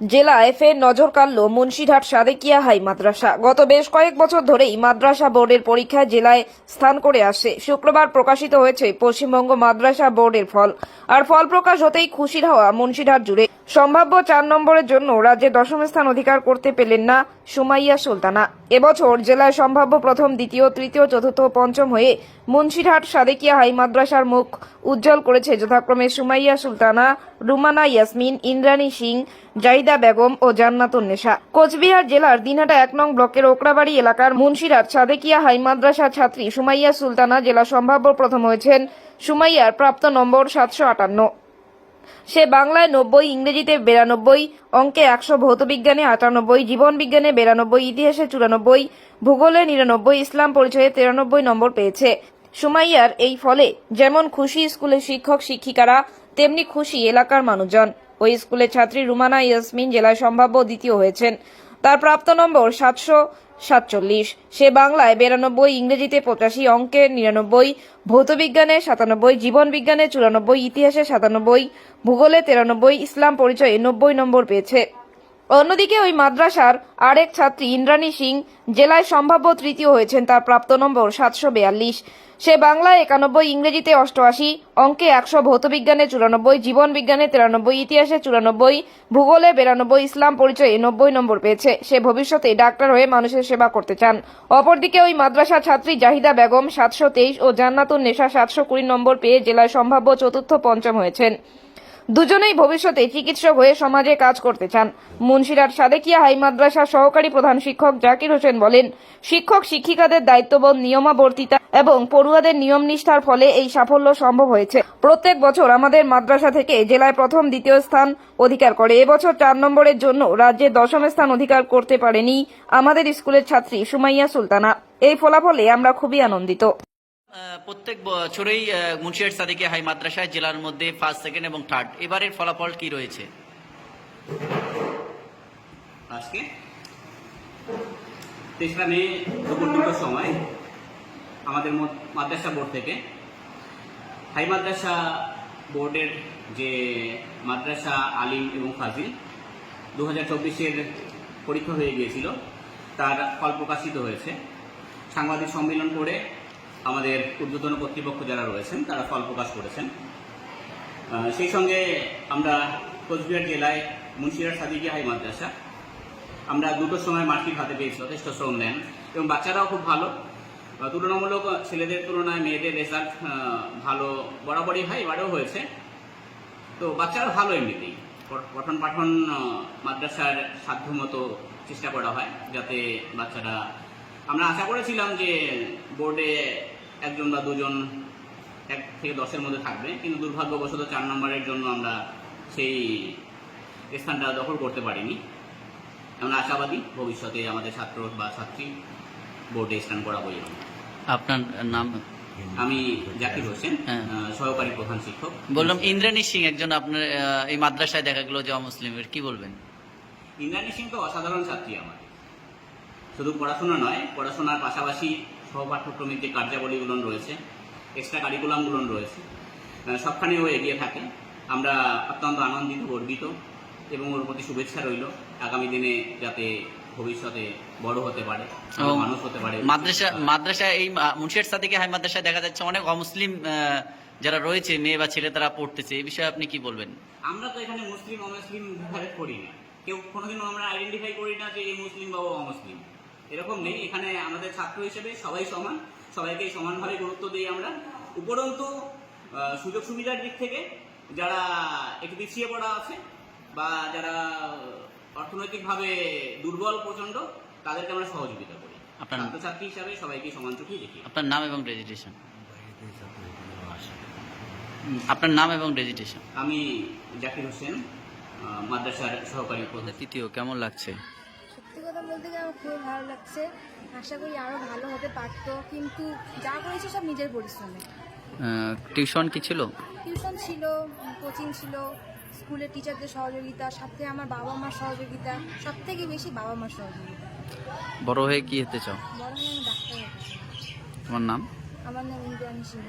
জেলায় ফের নজর কাড়ল মুন্সিরহাট সাদেকিয়া হাই মাদ্রাসা। গত বেশ কয়েক বছর ধরেই মাদ্রাসা বোর্ডের পরীক্ষায় জেলায় স্থান করে আসে। শুক্রবার প্রকাশিত হয়েছে পশ্চিমবঙ্গ মাদ্রাসা বোর্ডের ফল। আর ফল প্রকাশ হতেই খুশির হওয়া মুন্সিরহাট জুড়ে। সম্ভাব্য চার নম্বরের জন্য রাজ্যে দশম স্থান অধিকার করতে পেলেন না সুমাইয়া সুলতানা। এবছর জেলায় সম্ভাব্য প্রথম, দ্বিতীয়, তৃতীয়, চতুর্থ পঞ্চম হয়ে মুন্সিরহাট সাদেকিয়া হাই মাদ্রাসার মুখ উজ্জ্বল করেছে যথাক্রমে সুমাইয়া সুলতানা, রুমানা ইয়াসমিন, ইন্দ্রাণী সিং জাহিদা বেগম ও জান্নাতুন্নেসা কোচবিহার জেলার দিনহাটা এক নং ব্লকের ওকরাবাড়ি এলাকার মুন্সিরহাট সাদেকিয়া হাই মাদ্রাসার ছাত্রী সুমাইয়া সুলতানা জেলা সম্ভাব্য প্রথম হয়েছেন সুমাইয়ার প্রাপ্ত নম্বর সাতশো আটান্ন। সে বাংলায় নব্বই, ইংরেজিতে বিরানব্বই, অঙ্কে একশো ভৌতবিজ্ঞানে আটানব্বই জীবন বিজ্ঞানে বিরানব্বই, ইতিহাসে চুরানব্বই, ভূগোলে নিরানব্বই, ইসলাম পরিচয়ে তিরানব্বই নম্বর পেয়েছে। সুমাইয়ার এই ফলে যেমন খুশি স্কুলের শিক্ষক, শিক্ষিকারা, তেমনি খুশি এলাকার মানুষজন। ওই স্কুলের ছাত্রী রুমানা ইয়াসমিন জেলায় সম্ভাব্য দ্বিতীয় হয়েছেন। তার প্রাপ্ত নম্বর সাতশো সাতচল্লিশ। সে বাংলায় বিরানব্বই, ইংরেজিতে পঁচাশি অঙ্কে নিরানব্বই, ভৌতবিজ্ঞানে সাতানব্বই জীবন বিজ্ঞানে চুরানব্বই, ইতিহাসে সাতানব্বই, ভূগোলে তেরানব্বই, ইসলাম পরিচয়ে নব্বই নম্বর পেয়েছে। অন্যদিকে ওই মাদ্রাসার আরেক ছাত্রী ইন্দ্রাণী সিং জেলায় সম্ভাব্য তৃতীয় হয়েছেন তার প্রাপ্ত নম্বর সাতশো বেয়াল্লিশ। সে বাংলায় একানব্বই, ইংরেজিতে অষ্টআশি, অঙ্কে একশো, ভৌতবিজ্ঞানে চুরানব্বই জীবন বিজ্ঞানে তিরানব্বই, ইতিহাসে চুরানব্বই, ভূগোলে বিরানব্বই, ইসলাম, পরিচয়ে নব্বই নম্বর পেয়েছে। সে ভবিষ্যতে ডাক্তার হয়ে মানুষের সেবা করতে চান। অপরদিকে ওই মাদ্রাসা ছাত্রী জাহিদা বেগম সাতশো তেইশ ও জান্নাতুন নেশা সাতশো কুড়ি নম্বর পেয়ে জেলায় সম্ভাব্য চতুর্থ পঞ্চম হয়েছেন। দুজনেই ভবিষ্যতে চিকিৎসক হয়ে সমাজে কাজ করতে চান। মুন্সিরাট সাদেকিয়া হাই মাদ্রাসার সহকারী প্রধান শিক্ষক জাকির হোসেন বলেন, শিক্ষক শিক্ষিকাদের দায়িত্ববোধ নিয়মাবর্তিতা এবং পড়ুয়াদের নিয়ম নিষ্ঠার ফলে এই সাফল্য সম্ভব হয়েছে। প্রত্যেক বছর আমাদের মাদ্রাসা থেকে জেলায় প্রথম, দ্বিতীয় স্থান অধিকার করে। এবছর চার নম্বরের জন্য রাজ্যে দশম স্থান অধিকার করতে পারেনি আমাদের স্কুলের ছাত্রী সুমাইয়া সুলতানা। এই ফলাফলে আমরা খুবই আনন্দিত। প্রত্যেক বছরেই মুন্সিয়ার সাদিকে হাই মাদ্রাসায় জেলার মধ্যে ফার্স্ট সেকেন্ড এবং থার্ড এবারের ফলাফল কি রয়েছে? আজকে তেসরা মে দুপুর দুটোর সময় আমাদের মাদ্রাসা বোর্ড থেকে হাই মাদ্রাসা বোর্ডের যে মাদ্রাসা আলিম এবং ফাজিল দু হাজার চব্বিশের পরীক্ষা হয়ে গিয়েছিল, তার ফল প্রকাশিত হয়েছে। সাংবাদিক সম্মেলন করে আমাদের ঊর্ধ্বতন কর্তৃপক্ষ যারা রয়েছেন, তারা ফল প্রকাশ করেছেন। সেই সঙ্গে আমরা কোচবিহার জেলায় মুন্সিরাট সাদিকি হাই মাদ্রাসা, আমরা দুটোর সময় মার্কিট হাতে পেয়েছি, যথেষ্ট শ্রম দেন এবং বাচ্চারাও খুব ভালো। তুলনামূলক ছেলেদের তুলনায় মেয়েদের রেজাল্ট ভালো, বরাবরই হয়, এবারেও হয়েছে। তো বাচ্চারা ভালো এমনিতেই। পঠন পাঠন মাদ্রাসার সাধ্যমতো চেষ্টা করা হয় যাতে বাচ্চারা, আমরা আশা করেছিলাম যে বোর্ডে একজন বা দুজন এক থেকে দশের মধ্যে থাকবে কিন্তু দুর্ভাগ্যবশত চার নম্বরের জন্য আমরা সেই স্থানটা দখল করতে পারিনি। আমরা আশাবাদী ভবিষ্যতে আমাদের ছাত্র বা ছাত্রী বোর্ডে স্থান করাবই আমরা। আপনার নাম? আমি জাকির হোসেন হ্যাঁ। সহকারী প্রধান শিক্ষক। বললাম ইন্দ্রাণী সিং একজন আপনার এই মাদ্রাসায় দেখা গেল যে মুসলিমের কি বলবেন? ইন্দ্রাণী সিং তো অসাধারণ ছাত্রী আমার শুধু পড়াশোনা নয় পড়াশোনার পাশাপাশি সহপাঠ্যক্রমিক যে কার্যাবলীগুলো রয়েছে এক্সট্রা কারিকুলামগুলো রয়েছে আহ, সবখানে ও এগিয়ে থাকে। আমরা অত্যন্ত আনন্দিত গর্বিত এবং ওর প্রতি শুভেচ্ছা রইল। আগামী দিনে যাতে ভবিষ্যতে বড় হতে পারে মানুষ হতে পারে। মাদ্রাসা মাদ্রাসা এই মুন্সিয়াট সাদিকে হাই মাদ্রাসায় দেখা যাচ্ছে অনেক অমুসলিম যারা রয়েছে মেয়ে বা ছেলে তারা পড়তেছে। এই বিষয়ে আপনি কি বলবেন? আমরা তো এখানে মুসলিম অমুসলিম বিভাগে করি না। কেউ কোনোদিনও আমরা আইডেন্টিফাই করি না যে এই মুসলিম বা অমুসলিম। এরকম নেই। এখানে আমাদের ছাত্র হিসেবে সবাই সমান সবাইকে সমানভাবে গুরুত্ব দিই আমরা। উপরন্তু সুযোগ সুবিধার দিক থেকে যারা একটু পিছিয়ে পড়া আছে বা যারা অর্থনৈতিকভাবে দুর্বল প্রচণ্ড তাদেরকে আমরা সহযোগিতা করি। আপনার- ছাত্রছাত্রী হিসাবে সবাইকে সমান চোখেই দেখি আপনার নাম এবং রেজিস্ট্রেশন? আপনার নাম এবং রেজিস্ট্রেশন। আমি জাকির হোসেন মাদ্রাসার সহকারী প্রধান। তৃতীয় কেমন লাগছে? সত্যি কথা বলতে গিয়ে আমার খুবই ভালো লাগছে। আশা করি আরও ভালো হতে পারতো। কিন্তু যা করেছি সব নিজের পরিশ্রমে। টিউশন কি ছিল? টিউশন ছিল কোচিং ছিল স্কুলের টিচারদের সহযোগিতা সাথে আমার বাবা মার সহযোগিতা সব থেকে বেশি বাবা মার সহযোগিতা। বড় হয়ে কি হতে চাও? বড় হয়ে আমি ডাক্তার হতে চাই। তোমার নাম? আমার নাম ইন্দ্রাণী সিংহ